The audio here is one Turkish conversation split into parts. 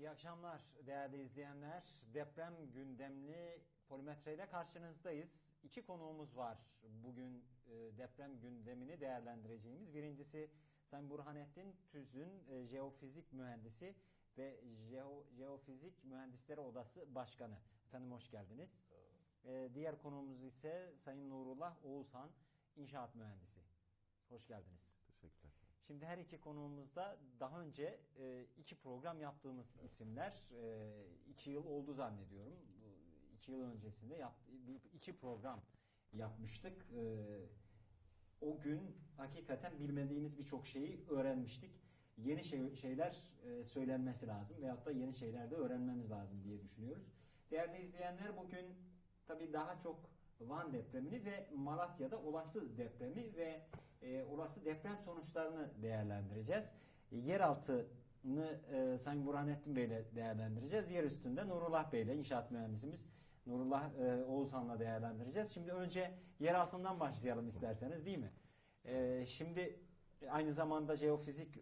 İyi akşamlar değerli izleyenler. Deprem gündemli Polimetre ile karşınızdayız. İki konuğumuz var bugün e, deprem gündemini değerlendireceğimiz. Birincisi Sayın Burhanettin Tüzün, e, jeofizik mühendisi ve Jeo, Jeofizik Mühendisleri Odası Başkanı. Efendim hoş geldiniz. E, diğer konuğumuz ise Sayın Nurullah Oğuzhan, inşaat mühendisi. Hoş geldiniz. Şimdi her iki konuğumuzda daha önce e, iki program yaptığımız isimler. E, iki yıl oldu zannediyorum. Bu iki yıl öncesinde yaptı, iki program yapmıştık. E, o gün hakikaten bilmediğimiz birçok şeyi öğrenmiştik. Yeni şey, şeyler e, söylenmesi lazım veyahut da yeni şeyler de öğrenmemiz lazım diye düşünüyoruz. Değerli izleyenler bugün tabii daha çok Van depremini ve Malatya'da olası depremi ve e, olası deprem sonuçlarını değerlendireceğiz. Yeraltını e, Sayın Burhanettin Bey ile değerlendireceğiz. Yer üstünde Nurullah Bey ile inşaat mühendisimiz Nurullah e, Oğuzhan'la değerlendireceğiz. Şimdi önce yer altından başlayalım isterseniz değil mi? E, şimdi aynı zamanda Jeofizik e,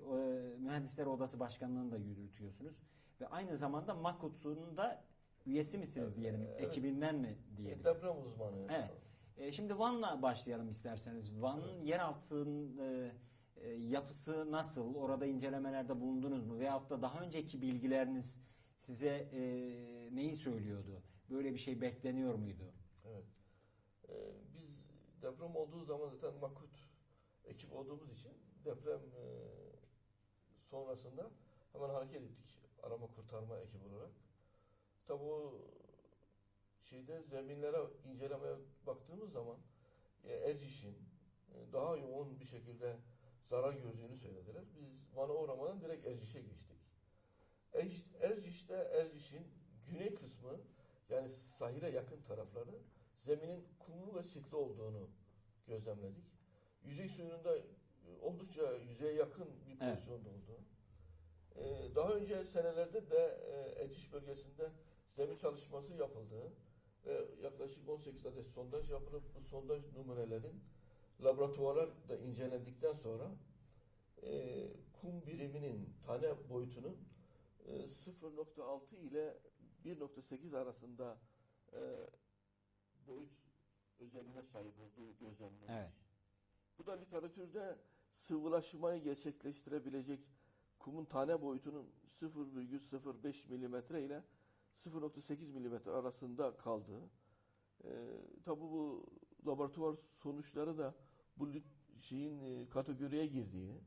Mühendisleri Odası Başkanlığı'nı da yürütüyorsunuz. Ve aynı zamanda MAKUT'un da üyesi misiniz diyelim, Evet. ekibinden mi diyelim? Deprem uzmanı. Evet. E, şimdi Van'la başlayalım isterseniz. Van'ın yeraltının e, e, yapısı nasıl? Orada incelemelerde bulundunuz mu? Veyahut da daha önceki bilgileriniz size e, neyi söylüyordu? Böyle bir şey bekleniyor muydu? Evet. Ee, biz deprem olduğu zaman zaten Makut ekip olduğumuz için deprem e, sonrasında hemen hareket ettik. Arama kurtarma ekibi olarak. Tabi o şeyde zeminlere incelemeye baktığımız zaman e, Erciş'in e, daha yoğun bir şekilde zarar gördüğünü söylediler. Biz Van'a uğramadan direkt Erciş'e geçtik. Erciş- Erciş'te Erciş'in güney kısmı yani sahile yakın tarafları zeminin kumlu ve sitli olduğunu gözlemledik. Yüzey suyunun da e, oldukça yüzeye yakın bir Evet. pozisyonda olduğu. Ee, daha önce senelerde de e, Erciş bölgesinde zemin çalışması yapıldı ve yaklaşık 18 adet sondaj yapılıp bu sondaj numunelerin laboratuvarlar da incelendikten sonra e, kum biriminin tane boyutunun e, 0.6 ile 1.8 arasında e, boyut özelliğine sahip olduğu gözlenmiş. Evet. Bu da literatürde sıvılaşmayı gerçekleştirebilecek kumun tane boyutunun 0,05 milimetre ile 0.8 milimetre arasında kaldığı. Ee, tabi bu laboratuvar sonuçları da bu şeyin e, kategoriye girdiği,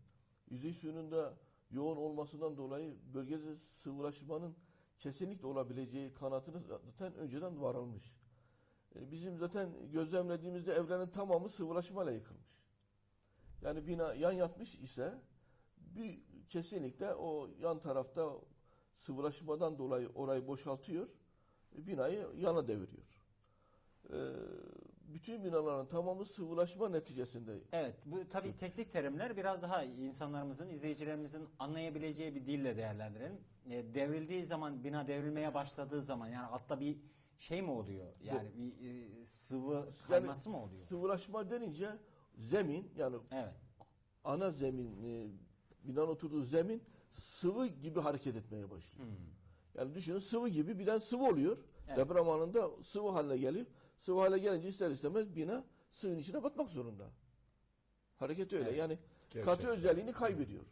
yüzey suyunun da yoğun olmasından dolayı bölgede sıvılaşmanın kesinlikle olabileceği kanatını zaten önceden varılmış. Ee, bizim zaten gözlemlediğimizde evrenin tamamı sıvılaşmayla yıkılmış. Yani bina yan yatmış ise bir kesinlikle o yan tarafta sıvılaşmadan dolayı orayı boşaltıyor, e, binayı yana deviriyor. Ee, bütün binaların tamamı sıvılaşma neticesinde. Evet, bu tabii teknik terimler biraz daha insanlarımızın, izleyicilerimizin anlayabileceği bir dille değerlendirelim. E, devrildiği zaman, bina devrilmeye başladığı zaman yani altta bir şey mi oluyor? Yani bir e, sıvı kayması mı oluyor? Sıvılaşma denince zemin yani Evet. ana zemin e, binanın oturduğu zemin sıvı gibi hareket etmeye başlıyor. Yani düşünün sıvı gibi birden sıvı oluyor. Hmm. Evet. Deprem anında sıvı haline gelir. Sıvı hale gelince ister istemez bina suyun içine batmak zorunda. Hareket öyle. Evet. Yani Gerçek. katı özelliğini kaybediyor.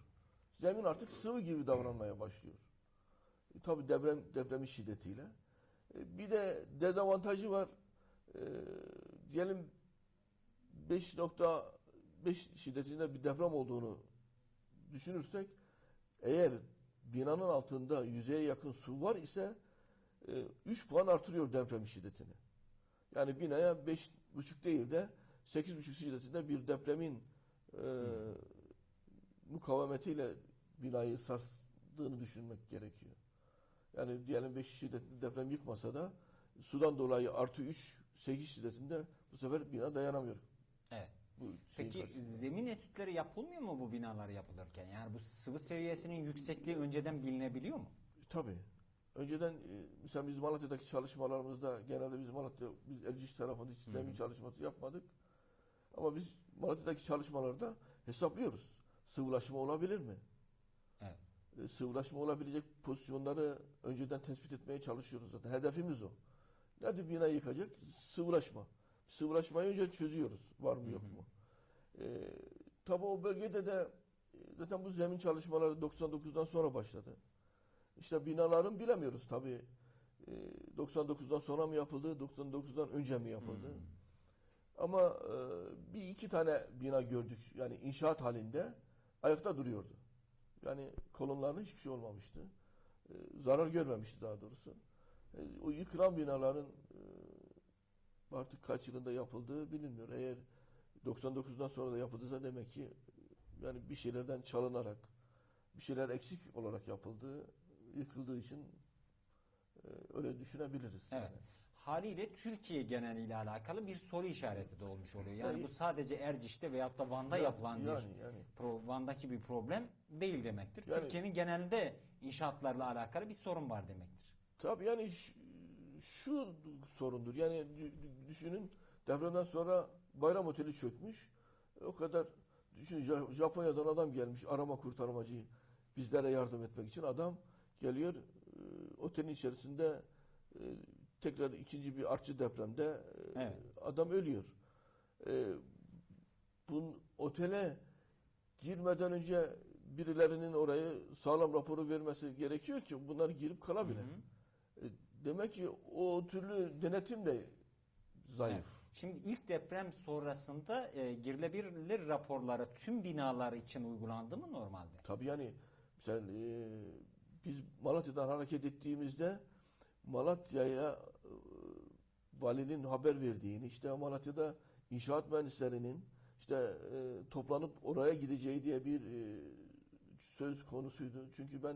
Zemin artık sıvı gibi davranmaya başlıyor. E, tabii deprem depremin şiddetiyle. E, bir de dezavantajı var. E, diyelim 5.5 şiddetinde bir deprem olduğunu düşünürsek eğer binanın altında yüzeye yakın su var ise 3 puan artırıyor deprem şiddetini. Yani binaya 5.5 değil de 8.5 şiddetinde bir depremin e, mukavemetiyle binayı sarstığını düşünmek gerekiyor. Yani diyelim 5 şiddetli deprem yıkmasa da sudan dolayı artı 3, 8 şiddetinde bu sefer bina dayanamıyor. Evet. Bu şeyin Peki karşısında. zemin etütleri yapılmıyor mu bu binalar yapılırken? Yani bu sıvı seviyesinin yüksekliği önceden bilinebiliyor mu? Tabii. Önceden e, mesela biz Malatya'daki çalışmalarımızda genelde biz Malatya, biz Erciş tarafında hiç zemin çalışması yapmadık. Ama biz Malatya'daki çalışmalarda hesaplıyoruz. Sıvılaşma olabilir mi? Evet. e, sıvılaşma olabilecek pozisyonları önceden tespit etmeye çalışıyoruz zaten. Hedefimiz o. Nedir bina yıkacak? Sıvılaşma. Sıvılaşmayı önce çözüyoruz. Var mı yok mu? E, tabii o bölgede de e, zaten bu zemin çalışmaları 99'dan sonra başladı. İşte binaların bilemiyoruz tabii. E, 99'dan sonra mı yapıldı, 99'dan önce mi yapıldı? Hmm. Ama e, bir iki tane bina gördük. Yani inşaat halinde ayakta duruyordu. Yani kolonlarına hiçbir şey olmamıştı. E, zarar görmemişti daha doğrusu. E, o yıkılan binaların e, artık kaç yılında yapıldığı bilinmiyor. Eğer 99'dan sonra da yapıldıysa demek ki yani bir şeylerden çalınarak bir şeyler eksik olarak yapıldığı, yıkıldığı için e, öyle düşünebiliriz. Evet. Yani. Haliyle Türkiye geneliyle alakalı bir soru işareti de olmuş oluyor. Yani Yani- bu sadece Erciş'te veyahut da Van'da Yani- yapılan bir yani, yani. pro- Van'daki bir problem değil demektir. Yani- Türkiye'nin genelinde inşaatlarla alakalı bir sorun var demektir. Tabii yani şu sorundur. Yani dü- dü- düşünün depremden sonra bayram oteli çökmüş. O kadar düşün Ja- Japonya'dan adam gelmiş arama kurtarmacı bizlere yardım etmek için adam geliyor e, otelin içerisinde e, tekrar ikinci bir artçı depremde e, Evet. adam ölüyor. Bunun otele girmeden önce birilerinin orayı sağlam raporu vermesi gerekiyor ki bunlar girip kalabilir. Hı hı. Demek ki o türlü denetim de zayıf. Evet. Şimdi ilk deprem sonrasında e, girilebilir raporları tüm binalar için uygulandı mı normalde? Tabii yani sen e, biz Malatya'dan hareket ettiğimizde Malatya'ya e, valinin haber verdiğini işte Malatya'da inşaat mühendislerinin işte e, toplanıp oraya gideceği diye bir e, söz konusuydu. Çünkü ben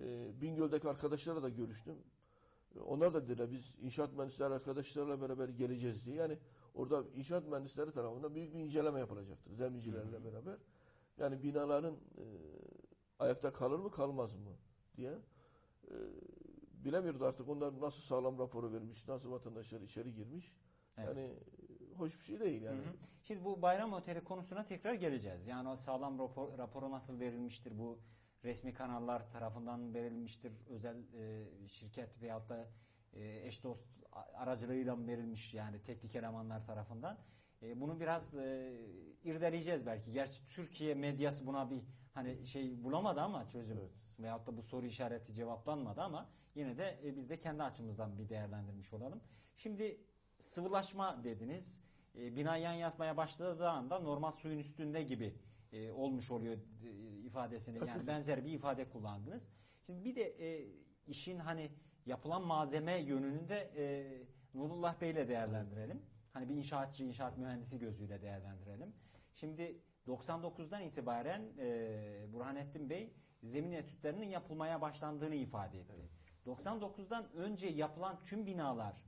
e, Bingöl'deki arkadaşlarla da görüştüm. Onlar da dediler biz inşaat mühendisleri arkadaşlarla beraber geleceğiz diye. Yani orada inşaat mühendisleri tarafından büyük bir inceleme yapılacaktır zeminicilerle beraber. Yani binaların e, ayakta kalır mı kalmaz mı diye e, bilemiyoruz artık onlar nasıl sağlam raporu vermiş, nasıl vatandaşlar içeri girmiş. Evet. Yani e, hoş bir şey değil yani. Hı hı. Şimdi bu bayram oteli konusuna tekrar geleceğiz. Yani o sağlam rapor, raporu nasıl verilmiştir? Bu resmi kanallar tarafından verilmiştir. Özel e, şirket veyahut da e, eş dost aracılığıyla verilmiş yani teknik elemanlar tarafından. E, bunu biraz e, irdeleyeceğiz belki. Gerçi Türkiye medyası buna bir hani şey bulamadı ama çözüm. Evet. Veyahut da bu soru işareti cevaplanmadı ama yine de e, biz de kendi açımızdan bir değerlendirmiş olalım. Şimdi sıvılaşma dediniz. E, bina yan yatmaya başladığı anda normal suyun üstünde gibi e, olmuş oluyor e, ifadesini. Yani benzer bir ifade kullandınız. Şimdi bir de e, işin hani yapılan malzeme yönünde e, Nurullah Bey ile değerlendirelim. Hani bir inşaatçı, inşaat mühendisi gözüyle değerlendirelim. Şimdi 99'dan itibaren e, Burhanettin Bey zemin etütlerinin yapılmaya başlandığını ifade etti. 99'dan önce yapılan tüm binalar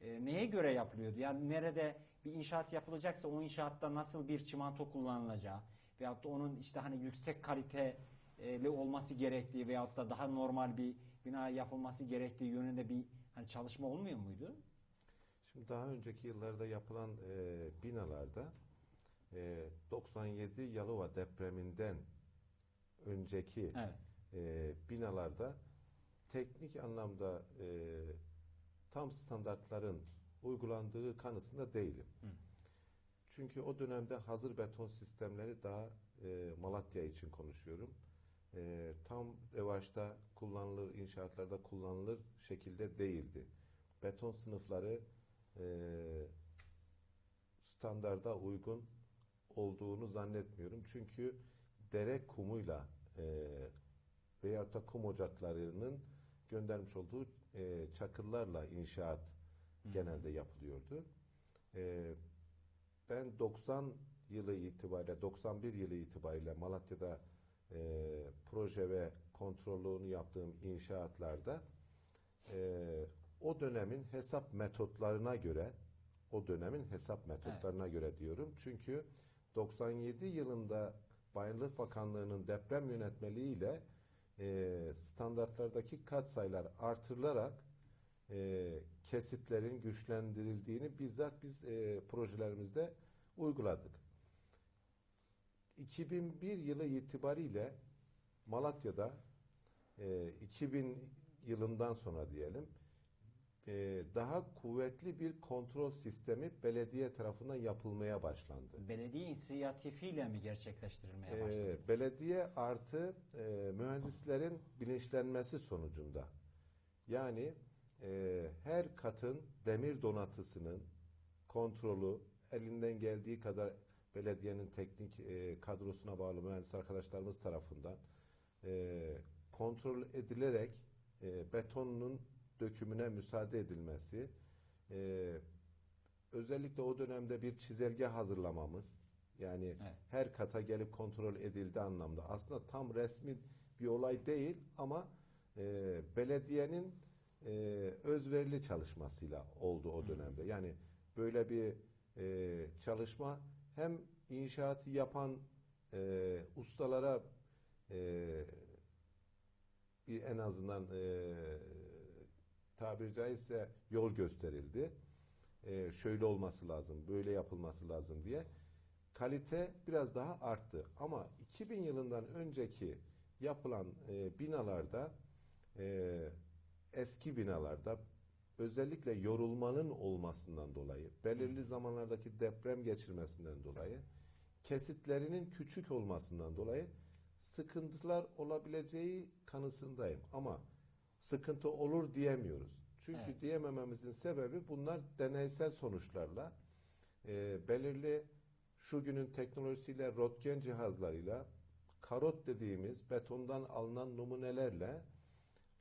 e, neye göre yapılıyordu? Yani nerede bir inşaat yapılacaksa o inşaatta nasıl bir çimento kullanılacağı veyahut da onun işte hani yüksek kaliteli olması gerektiği veyahut da daha normal bir bina yapılması gerektiği yönünde bir hani çalışma olmuyor muydu? Şimdi daha önceki yıllarda yapılan e, binalarda e, 97 Yalova depreminden önceki Evet. e, binalarda teknik anlamda e, tam standartların uygulandığı kanısında değilim. Hı. Çünkü o dönemde hazır beton sistemleri daha e, Malatya için konuşuyorum. E, tam revaçta kullanılır, inşaatlarda kullanılır şekilde değildi. Beton sınıfları e, standarda uygun olduğunu zannetmiyorum. Çünkü dere kumuyla e, veyahut da kum ocaklarının göndermiş olduğu e, çakıllarla inşaat genelde yapılıyordu. E, ben 90 yılı itibariyle, 91 yılı itibariyle Malatya'da e, proje ve kontrolünü yaptığım inşaatlarda e, o dönemin hesap metotlarına göre o dönemin hesap metotlarına göre diyorum. Çünkü 97 yılında Bayındırlık Bakanlığı'nın deprem yönetmeliği ile e, standartlardaki katsayılar artırılarak e, kesitlerin güçlendirildiğini bizzat biz e, projelerimizde uyguladık. 2001 yılı itibariyle Malatya'da e, 2000 yılından sonra diyelim e, daha kuvvetli bir kontrol sistemi belediye tarafından yapılmaya başlandı. Belediye inisiyatifiyle mi gerçekleştirilmeye başladı? Ee, belediye artı e, mühendislerin bilinçlenmesi sonucunda yani e, her katın demir donatısının kontrolü elinden geldiği kadar belediyenin teknik e, kadrosuna bağlı mühendis arkadaşlarımız tarafından e, kontrol edilerek e, betonun dökümüne müsaade edilmesi e, özellikle o dönemde bir çizelge hazırlamamız yani Evet. her kata gelip kontrol edildi anlamda. Aslında tam resmi bir olay değil ama e, belediyenin e, özverili çalışmasıyla oldu o dönemde. Yani böyle bir e, çalışma hem inşaatı yapan e, ustalara e, bir en azından e, tabiri caizse yol gösterildi. E, şöyle olması lazım, böyle yapılması lazım diye kalite biraz daha arttı. Ama 2000 yılından önceki yapılan e, binalarda e, eski binalarda özellikle yorulmanın olmasından dolayı, belirli zamanlardaki deprem geçirmesinden dolayı, kesitlerinin küçük olmasından dolayı sıkıntılar olabileceği kanısındayım. Ama sıkıntı olur diyemiyoruz. Çünkü Evet. diyemememizin sebebi bunlar deneysel sonuçlarla e, belirli şu günün teknolojisiyle röntgen cihazlarıyla karot dediğimiz betondan alınan numunelerle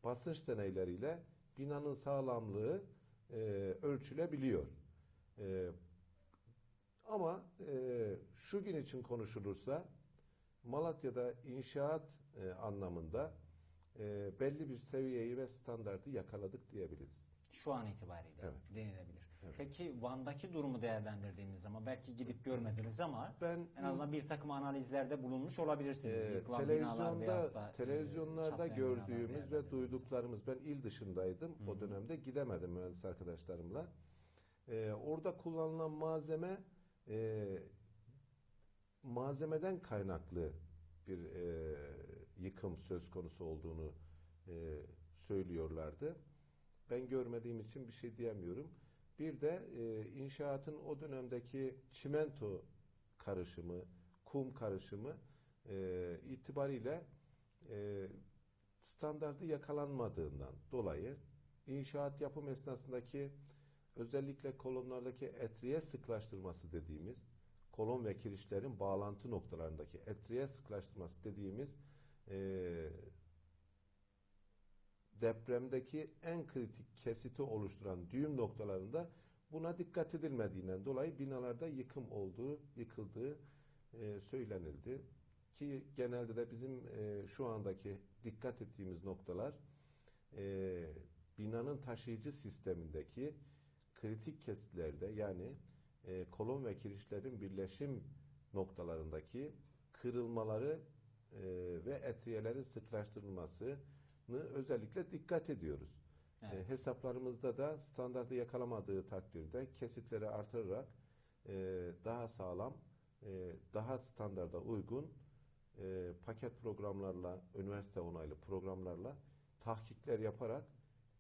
basınç deneyleriyle binanın sağlamlığı e, ölçülebiliyor. E, ama e, şu gün için konuşulursa Malatya'da inşaat e, anlamında e, belli bir seviyeyi ve standartı yakaladık diyebiliriz. Şu an itibariyle Evet. denilebilir. Evet. Peki Van'daki durumu değerlendirdiğimiz zaman belki gidip görmediniz ama Ben en azından bir takım analizlerde bulunmuş olabilirsiniz. Yıkılan veyahut televizyonda da, e, televizyonlarda binalar gördüğümüz ve duyduklarımız ben il dışındaydım o dönemde gidemedim mühendis arkadaşlarımla Ee, orada kullanılan malzeme e, malzemeden kaynaklı bir e, yıkım söz konusu olduğunu e, söylüyorlardı. Ben görmediğim için bir şey diyemiyorum. Bir de e, inşaatın o dönemdeki çimento karışımı, kum karışımı e, itibariyle e, standartı yakalanmadığından dolayı inşaat yapım esnasındaki özellikle kolonlardaki etriye sıklaştırması dediğimiz kolon ve kirişlerin bağlantı noktalarındaki etriye sıklaştırması dediğimiz e, depremdeki en kritik kesiti oluşturan düğüm noktalarında buna dikkat edilmediğinden dolayı binalarda yıkım olduğu, yıkıldığı e, söylenildi. Ki genelde de bizim e, şu andaki dikkat ettiğimiz noktalar e, binanın taşıyıcı sistemindeki kritik kesitlerde yani e, kolon ve kirişlerin birleşim noktalarındaki kırılmaları e, ve etriyelerin sıklaştırılmasını özellikle dikkat ediyoruz. Evet. E, hesaplarımızda da standartı yakalamadığı takdirde kesitleri artırarak e, daha sağlam, e, daha standarda uygun e, paket programlarla, üniversite onaylı programlarla tahkikler yaparak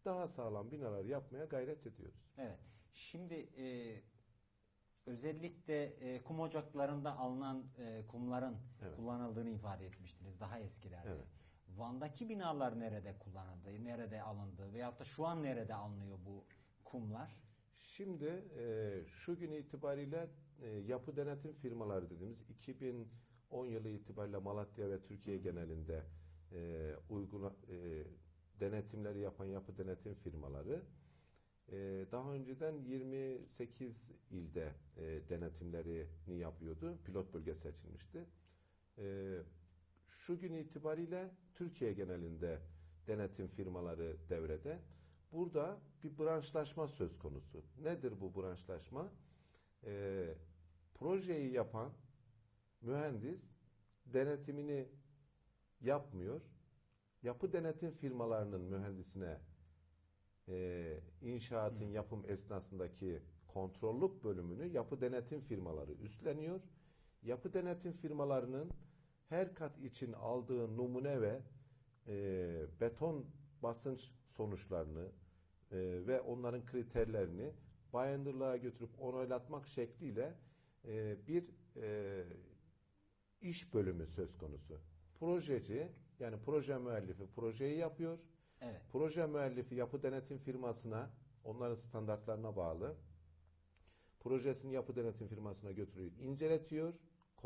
daha sağlam binalar yapmaya gayret ediyoruz. Evet. Şimdi e, özellikle e, kum ocaklarında alınan e, kumların Evet. kullanıldığını ifade etmiştiniz daha eskilerde. Evet. Van'daki binalar nerede kullanıldı, nerede alındı veyahut da şu an nerede alınıyor bu kumlar? Şimdi e, şu gün itibariyle e, yapı denetim firmaları dediğimiz 2010 yılı itibariyle Malatya ve Türkiye genelinde e, uygula, e, denetimleri yapan yapı denetim firmaları e, daha önceden 28 ilde e, denetimlerini yapıyordu. Pilot bölge seçilmişti. E, şu gün itibariyle Türkiye genelinde denetim firmaları devrede. Burada bir branşlaşma söz konusu. Nedir bu branşlaşma? Ee, projeyi yapan mühendis denetimini yapmıyor. Yapı denetim firmalarının mühendisine e, inşaatın yapım esnasındaki kontrollük bölümünü yapı denetim firmaları üstleniyor. Yapı denetim firmalarının her kat için aldığı numune ve e, beton basınç sonuçlarını e, ve onların kriterlerini bayındırlığa götürüp onaylatmak şekliyle e, bir e, iş bölümü söz konusu. Projeci yani proje müellifi projeyi yapıyor. Evet. Proje müellifi yapı denetim firmasına onların standartlarına bağlı projesini yapı denetim firmasına götürüyor, inceletiyor,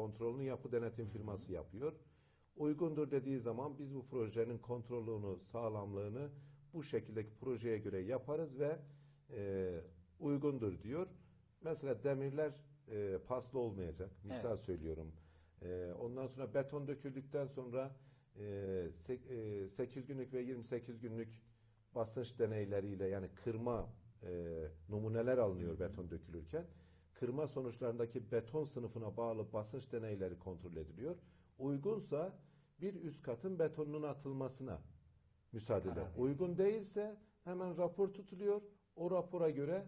kontrolünü yapı denetim firması yapıyor. Uygundur dediği zaman biz bu projenin kontrolünü, sağlamlığını bu şekildeki projeye göre yaparız ve e, uygundur diyor. Mesela demirler e, paslı olmayacak. Misal Evet. söylüyorum. E, ondan sonra beton döküldükten sonra e, sek- e, 8 günlük ve 28 günlük basınç deneyleriyle yani kırma e, numuneler alınıyor beton dökülürken. Kırma sonuçlarındaki beton sınıfına bağlı basınç deneyleri kontrol ediliyor. Uygunsa bir üst katın betonunun atılmasına müsaade eder. Uygun değilse hemen rapor tutuluyor. O rapora göre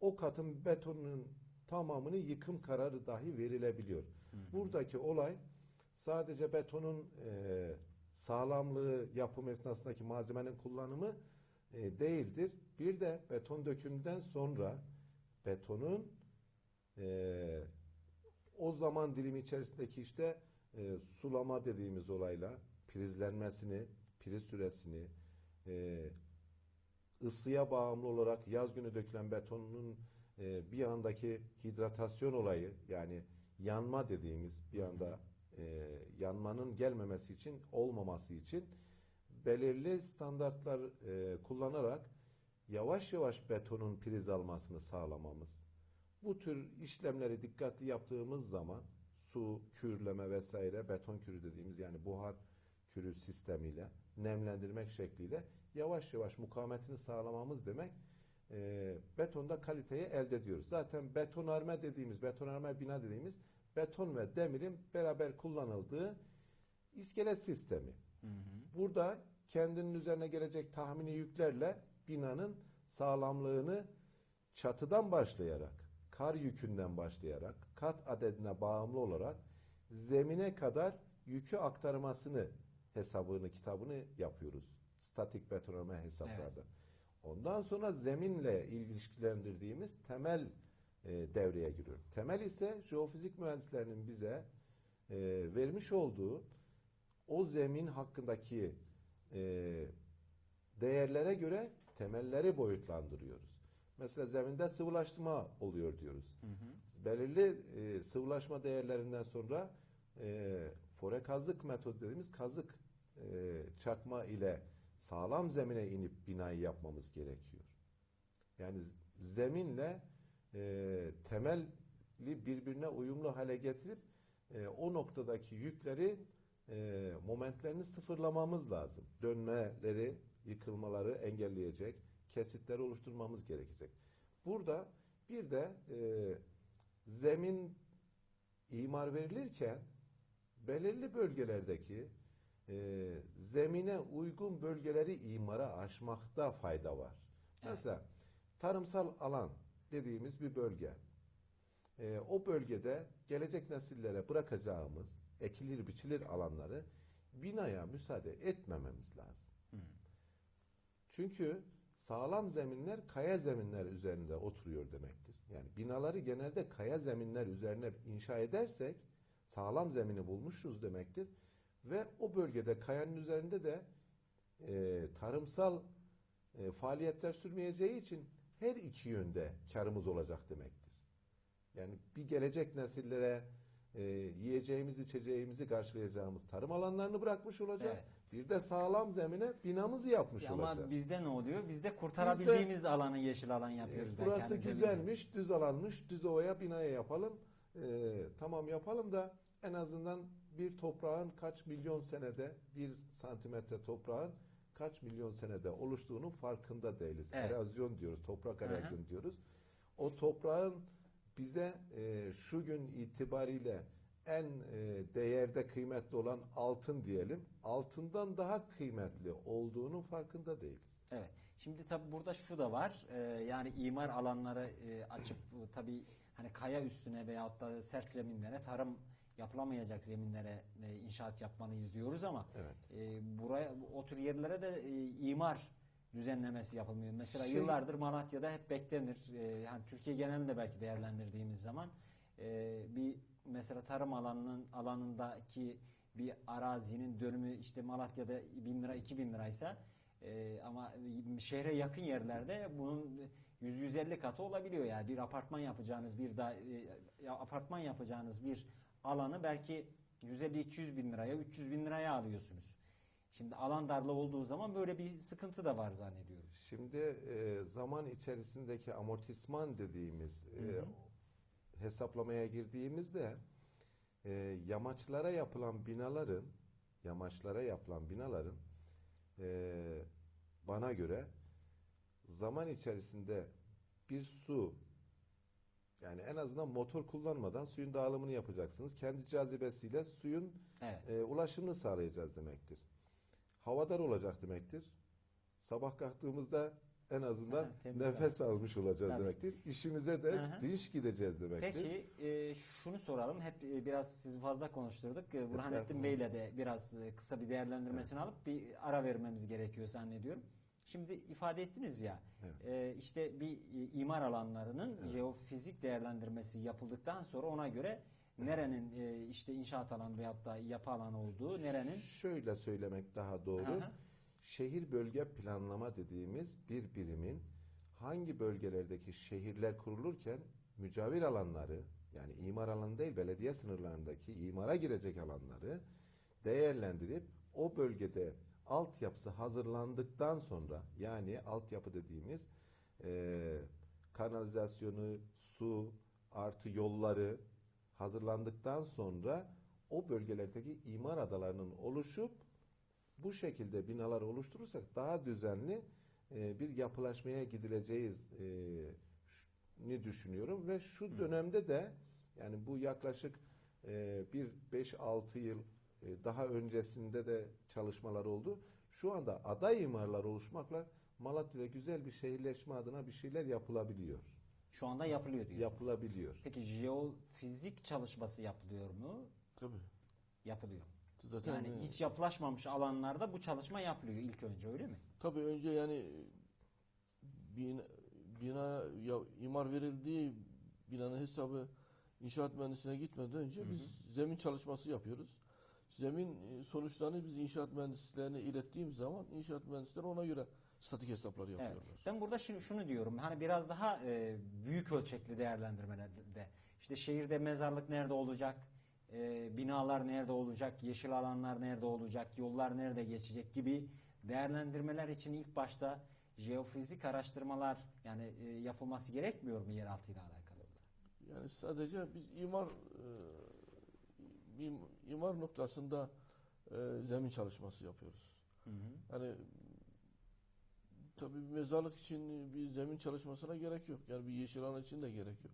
o katın betonunun tamamını yıkım kararı dahi verilebiliyor. Buradaki olay sadece betonun e, sağlamlığı yapım esnasındaki malzemenin kullanımı e, değildir. Bir de beton dökümünden sonra betonun e, o zaman dilimi içerisindeki işte e, sulama dediğimiz olayla prizlenmesini, priz süresini, e, ısıya bağımlı olarak yaz günü dökülen betonun e, bir andaki hidratasyon olayı yani yanma dediğimiz bir anda e, yanmanın gelmemesi için olmaması için belirli standartlar e, kullanarak yavaş yavaş betonun priz almasını sağlamamız. Bu tür işlemleri dikkatli yaptığımız zaman su, kürleme vesaire beton kürü dediğimiz yani buhar kürü sistemiyle nemlendirmek şekliyle yavaş yavaş mukavemetini sağlamamız demek e, betonda kaliteyi elde ediyoruz. Zaten betonarme dediğimiz, betonarme bina dediğimiz beton ve demirin beraber kullanıldığı iskelet sistemi. Hı hı. Burada kendinin üzerine gelecek tahmini yüklerle binanın sağlamlığını çatıdan başlayarak, kar yükünden başlayarak, kat adedine bağımlı olarak zemine kadar yükü aktarmasını hesabını, kitabını yapıyoruz. Statik betonarme hesaplarda. Ondan sonra zeminle ilişkilendirdiğimiz temel e, devreye giriyor. Temel ise jeofizik mühendislerinin bize e, vermiş olduğu o zemin hakkındaki e, değerlere göre temelleri boyutlandırıyoruz. Mesela zeminde sıvılaşma oluyor diyoruz. Hı hı. Belirli e, sıvılaşma değerlerinden sonra e, fore kazık metodu dediğimiz kazık e, çakma ile sağlam zemine inip binayı yapmamız gerekiyor. Yani zeminle e, temelli birbirine uyumlu hale getirip e, o noktadaki yükleri e, momentlerini sıfırlamamız lazım. Dönmeleri, yıkılmaları engelleyecek kesitleri oluşturmamız gerekecek. Burada bir de e, zemin imar verilirken belirli bölgelerdeki e, zemine uygun bölgeleri imara aşmakta fayda var. Evet. Mesela tarımsal alan dediğimiz bir bölge. E, o bölgede gelecek nesillere bırakacağımız ekilir biçilir alanları binaya müsaade etmememiz lazım. Hı. Çünkü sağlam zeminler kaya zeminler üzerinde oturuyor demektir. Yani binaları genelde kaya zeminler üzerine inşa edersek sağlam zemini bulmuşuz demektir. Ve o bölgede kayanın üzerinde de e, tarımsal e, faaliyetler sürmeyeceği için her iki yönde karımız olacak demektir. Yani bir gelecek nesillere e, yiyeceğimiz içeceğimizi karşılayacağımız tarım alanlarını bırakmış olacağız. Evet. Bir de sağlam zemine binamızı yapmış Ama olacağız. bizde ne oluyor? Bizde kurtarabildiğimiz alanı yeşil alan yapıyoruz. E, burası güzelmiş, düz alanmış, düz ovaya binaya yapalım. E, tamam yapalım da en azından bir toprağın kaç milyon senede, bir santimetre toprağın kaç milyon senede oluştuğunun farkında değiliz. Evet. Erozyon diyoruz, toprak erozyonu diyoruz. O toprağın bize e, şu gün itibariyle en e, değerde kıymetli olan altın diyelim, altından daha kıymetli olduğunun farkında değiliz. Evet. Şimdi tabii burada şu da var. Ee, yani imar alanları e, açıp tabii hani kaya üstüne veyahut da sert zeminlere tarım yapılamayacak zeminlere e, inşaat yapmanı izliyoruz ama Evet. e, buraya o tür yerlere de e, imar düzenlemesi yapılmıyor. Mesela Şey- yıllardır Malatya'da hep beklenir. E, yani Türkiye genelinde belki değerlendirdiğimiz zaman e, bir mesela tarım alanının alanındaki bir arazinin dönümü işte Malatya'da 1000 lira 2000 liraysa e, ama şehre yakın yerlerde bunun 100-150 katı olabiliyor yani bir apartman yapacağınız bir da e, apartman yapacağınız bir alanı belki 150-200 bin liraya 300 bin liraya alıyorsunuz. Şimdi alan darlığı olduğu zaman böyle bir sıkıntı da var zannediyorum. Şimdi e, zaman içerisindeki amortisman dediğimiz e, Hı hı. Hesaplamaya girdiğimizde e, yamaçlara yapılan binaların yamaçlara yapılan binaların e, bana göre zaman içerisinde bir su yani en azından motor kullanmadan suyun dağılımını yapacaksınız. Kendi cazibesiyle suyun Evet. e, ulaşımını sağlayacağız demektir. Havadar olacak demektir. Sabah kalktığımızda en azından Ha, temiz nefes almış olacağız Tabii. demektir. İşimize de hı. dinç gideceğiz demektir. Peki e, şunu soralım. Hep e, biraz sizi fazla konuşturduk. E, Burhanettin. Bey'le de biraz e, kısa bir değerlendirmesini alıp bir ara vermemiz gerekiyor zannediyorum. Şimdi ifade ettiniz ya Evet. e, işte bir e, imar alanlarının Evet. jeofizik değerlendirmesi yapıldıktan sonra ona göre nerenin e, işte inşaat alanı veyahut da yapı alanı olduğu nerenin Şöyle söylemek daha doğru. Hı. Şehir bölge planlama dediğimiz bir birimin hangi bölgelerdeki şehirler kurulurken mücavir alanları yani imar alanı değil belediye sınırlarındaki imara girecek alanları değerlendirip o bölgede altyapısı hazırlandıktan sonra yani altyapı dediğimiz eee, kanalizasyonu, su artı yolları hazırlandıktan sonra o bölgelerdeki imar adalarının oluşup bu şekilde binalar oluşturursak daha düzenli e, bir yapılaşmaya gidileceğiz e, ni düşünüyorum ve şu dönemde de yani bu yaklaşık e, bir 5-6 yıl e, daha öncesinde de çalışmalar oldu. Şu anda aday imarlar oluşmakla Malatya'da güzel bir şehirleşme adına bir şeyler yapılabiliyor. şu anda yapılıyor diyorsunuz. Yapılabiliyor. Peki jeofizik çalışması yapılıyor mu? Tabii. Yapılıyor. Zaten Yani e, hiç yapılaşmamış alanlarda bu çalışma yapılıyor ilk önce öyle mi? tabii önce yani bina, bina ya, imar verildiği binanın hesabı inşaat mühendisine gitmeden önce Hı hı. biz zemin çalışması yapıyoruz. Zemin e, sonuçlarını biz inşaat mühendislerine ilettiğimiz zaman inşaat mühendisleri ona göre statik hesapları Evet. yapıyorlar. Ben burada şunu, şunu diyorum. Hani biraz daha e, büyük ölçekli değerlendirmelerde. İşte şehirde mezarlık nerede olacak? E, binalar nerede olacak? Yeşil alanlar nerede olacak? Yollar nerede geçecek gibi değerlendirmeler için ilk başta jeofizik araştırmalar yani e, yapılması gerekmiyor mu yeraltı ile alakalı? Yani sadece biz imar e, im- imar noktasında e, zemin çalışması yapıyoruz. Hı hı. Yani tabii mezarlık için bir zemin çalışmasına gerek yok. Yani bir yeşil alan için de gerek yok.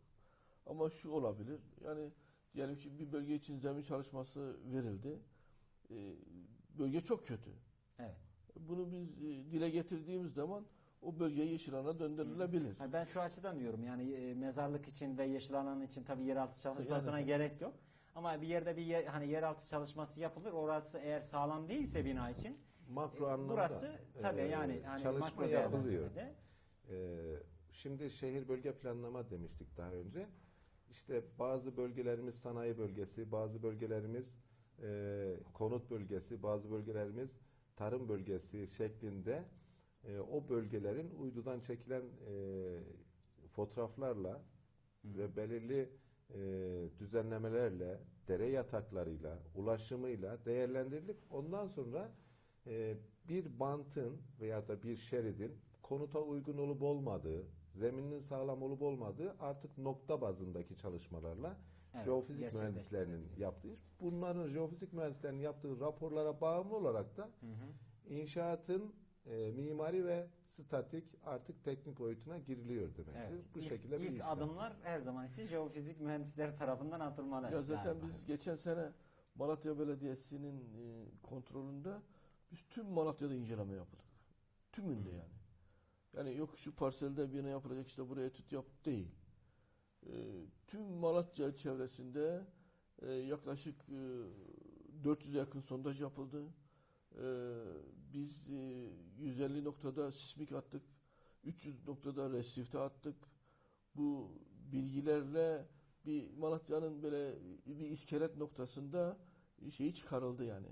Ama şu olabilir. Yani diyelim ki bir bölge için zemin çalışması verildi. E, bölge çok kötü. Evet. Bunu biz e, dile getirdiğimiz zaman o bölge yeşil alana döndürülebilir. Yani ben şu açıdan diyorum yani e, mezarlık için ve yeşil alan için tabii yeraltı çalışmasına Yani- gerek yok. Ama bir yerde bir yer, hani yeraltı çalışması yapılır. Orası eğer sağlam değilse bina için Makro e, anlamda burası tabii e, yani hani çalışma makro yapılıyor. Ee, şimdi şehir bölge planlama demiştik daha önce. İşte bazı bölgelerimiz sanayi bölgesi, bazı bölgelerimiz e, konut bölgesi, bazı bölgelerimiz tarım bölgesi şeklinde e, o bölgelerin uydudan çekilen e, fotoğraflarla ve belirli e, düzenlemelerle, dere yataklarıyla, ulaşımıyla değerlendirilip ondan sonra e, bir bantın veya da bir şeridin konuta uygun olup olmadığı, zeminin sağlam olup olmadığı artık nokta bazındaki çalışmalarla Evet, jeofizik gerçekten. mühendislerinin yaptığı iş. Bunların jeofizik mühendislerinin yaptığı raporlara bağımlı olarak da Hı hı. inşaatın e, mimari ve statik artık teknik boyutuna giriliyor demektir. Evet. Bu İlk- şekilde bir ilk işlem. adımlar her zaman için jeofizik mühendisleri tarafından atılmalı. Ya zaten galiba. biz geçen sene Malatya Belediyesi'nin e, kontrolünde biz tüm Malatya'da inceleme yaptık. Tümünde yani. Yani yok şu parselde bina yapılacak işte buraya etüt yap değil. E, tüm Malatya çevresinde E, yaklaşık e, 400'e yakın sondaj yapıldı. E, biz e, 150 noktada sismik attık. 300 noktada resifte attık. Bu bilgilerle bir Malatya'nın böyle bir iskelet noktasında şeyi çıkarıldı yani.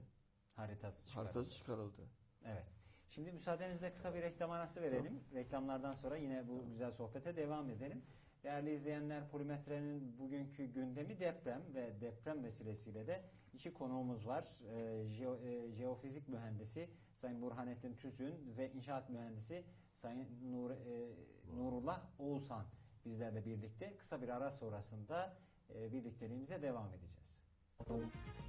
Haritası çıkarıldı. Haritası çıkarıldı. Evet. Şimdi müsaadenizle kısa bir reklam arası verelim. Reklamlardan sonra yine bu güzel sohbete devam edelim. Değerli izleyenler, Polimetre'nin bugünkü gündemi deprem ve deprem vesilesiyle de iki konuğumuz var. Ee, jeo- e, jeofizik mühendisi Sayın Burhanettin Tüzün ve inşaat mühendisi Sayın Nur, e, Nurullah Oğuzhan bizlerle birlikte. Kısa bir ara sonrasında e, birlikteliğimize devam edeceğiz.